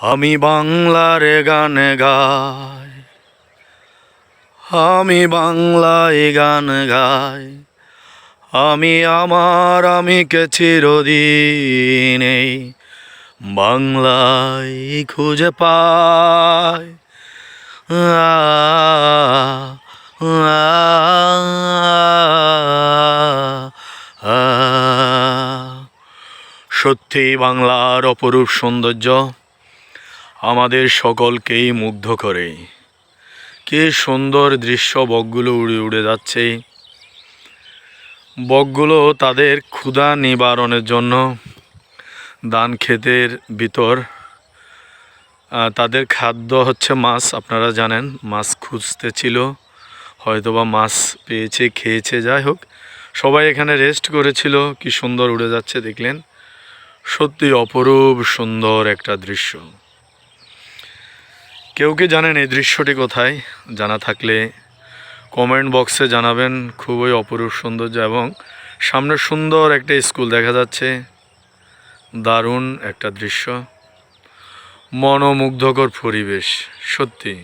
আমি বাংলার গান গাই। আমি বাংলায় গান গাই। আমি আমার আমিকে চিরদিন এই বাংলায় খুঁজে পাই। সত্যি বাংলার অপরূপ সৌন্দর্য। আমাদের সকলকেই মুগ্ধ করে। কি সুন্দর দৃশ্য বকগুলো উড়ে উড়ে যাচ্ছে। বকগুলো তাদের ক্ষুধা নিবারণের জন্য ধান ক্ষেতের ভিতর তাদের খাদ্য হচ্ছে মাছ, আপনারা জানেন, মাছ খুঁজতে ছিল, হয়তোবা মাছ পেয়েছে, খেয়েছে, যাই হোক, সবাই এখানে রেস্ট করেছিল, কি সুন্দর উড়ে যাচ্ছে, দেখলেন। সত্যি অপরূপ সুন্দর একটা দৃশ্য। কেউ কে জানেন এই দৃশ্যটি কোথায়? জানা থাকলে কমেন্ট বক্সে জানাবেন। খুবই অপরূপ সৌন্দর্য এবং সামনে সুন্দর একটা স্কুল দেখা যাচ্ছে। দারুণ একটা দৃশ্য। মনোমুগ্ধকর পরিবেশ, সত্যি।